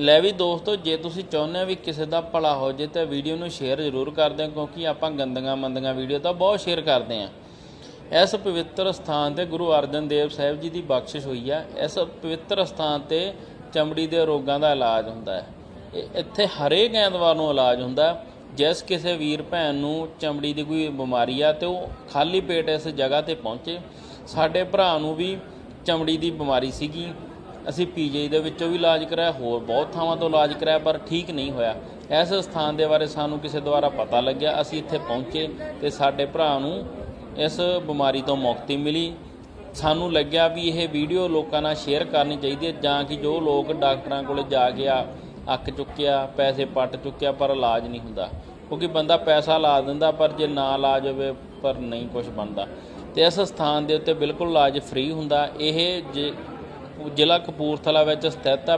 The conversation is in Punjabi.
ਲੈ ਵੀ ਦੋਸਤੋ, ਜੇ ਤੁਸੀਂ ਚਾਹੁੰਦੇ ਹੋ ਵੀ ਕਿਸੇ ਦਾ ਭਲਾ ਹੋ ਜੇ ਤਾਂ ਵੀਡੀਓ ਨੂੰ ਸ਼ੇਅਰ ਜ਼ਰੂਰ ਕਰ ਦਿਓ, ਕਿਉਂਕਿ ਆਪਾਂ ਗੰਦੀਆਂ ਮੰਦੀਆਂ ਵੀਡੀਓ ਤਾਂ ਬਹੁਤ ਸ਼ੇਅਰ ਕਰਦੇ ਆਂ ਇਸ ਪਵਿੱਤਰ ਸਥਾਨ ਤੇ ਗੁਰੂ ਅਰਜਨ ਦੇਵ ਸਾਹਿਬ ਜੀ ਦੀ ਬਖਸ਼ਿਸ਼ ਹੋਈ ਆ। ਇਸ ਪਵਿੱਤਰ ਸਥਾਨ ਤੇ ਚਮੜੀ ਦੇ ਰੋਗਾਂ ਦਾ ਇਲਾਜ ਹੁੰਦਾ ਹੈ। ਇਹ- ਇੱਥੇ ਹਰੇਕ ਐਤਵਾਰ ਨੂੰ ਇਲਾਜ ਹੁੰਦਾ ਜਿਸ ਕਿਸੇ ਵੀਰ ਭੈਣ ਨੂੰ ਚਮੜੀ ਦੀ ਕੋਈ ਬਿਮਾਰੀ ਆ ਤੇ ਉਹ ਖਾਲੀ ਪੇਟ ਇਸ ਜਗ੍ਹਾ ਤੇ ਪਹੁੰਚੇ। ਸਾਡੇ ਭਰਾ ਨੂੰ ਵੀ ਚਮੜੀ ਦੀ ਬਿਮਾਰੀ ਸੀਗੀ। ਅਸੀਂ ਪੀਜੀ ਦੇ ਵਿੱਚੋਂ ਵੀ ਇਲਾਜ ਕਰਾਇਆ, ਹੋਰ ਬਹੁਤ ਥਾਵਾਂ ਤੋਂ ਇਲਾਜ ਕਰਾਇਆ, ਪਰ ਠੀਕ ਨਹੀਂ ਹੋਇਆ। ਇਸ ਸਥਾਨ ਦੇ ਬਾਰੇ ਸਾਨੂੰ ਕਿਸੇ ਦੁਆਰਾ ਪਤਾ ਲੱਗਿਆ, ਅਸੀਂ ਇੱਥੇ ਪਹੁੰਚੇ ਤੇ ਸਾਡੇ ਭਰਾ ਨੂੰ ਇਸ ਬਿਮਾਰੀ ਤੋਂ ਮੁਕਤੀ ਮਿਲੀ। ਸਾਨੂੰ ਲੱਗਿਆ ਵੀ ਇਹ ਵੀਡੀਓ ਲੋਕਾਂ ਨਾਲ ਸ਼ੇਅਰ ਕਰਨੀ ਚਾਹੀਦੀ ਹੈ, ਜਾਂ ਕਿ ਜੋ ਲੋਕ ਡਾਕਟਰਾਂ ਕੋਲ ਜਾ ਕੇ ਆ, ਅੱਕ ਚੁੱਕਿਆ, ਪੈਸੇ ਪੱਟ ਚੁੱਕਿਆ, ਪਰ ਇਲਾਜ ਨਹੀਂ ਹੁੰਦਾ। ਕਿਉਂਕਿ ਬੰਦਾ ਪੈਸਾ ਲਾ ਦਿੰਦਾ, ਪਰ ਜੇ ਨਾ ਇਲਾਜ ਹੋਵੇ ਪਰ ਨਹੀਂ ਕੁਝ ਬਣਦਾ। ਤੇ ਇਸ ਸਥਾਨ ਦੇ ਉੱਤੇ ਬਿਲਕੁਲ ਇਲਾਜ ਫ੍ਰੀ ਹੁੰਦਾ। ਇਹ ਜੇ ਜ਼ਿਲ੍ਹਾ ਕਪੂਰਥਲਾ ਵਿੱਚ ਸਥਿਤ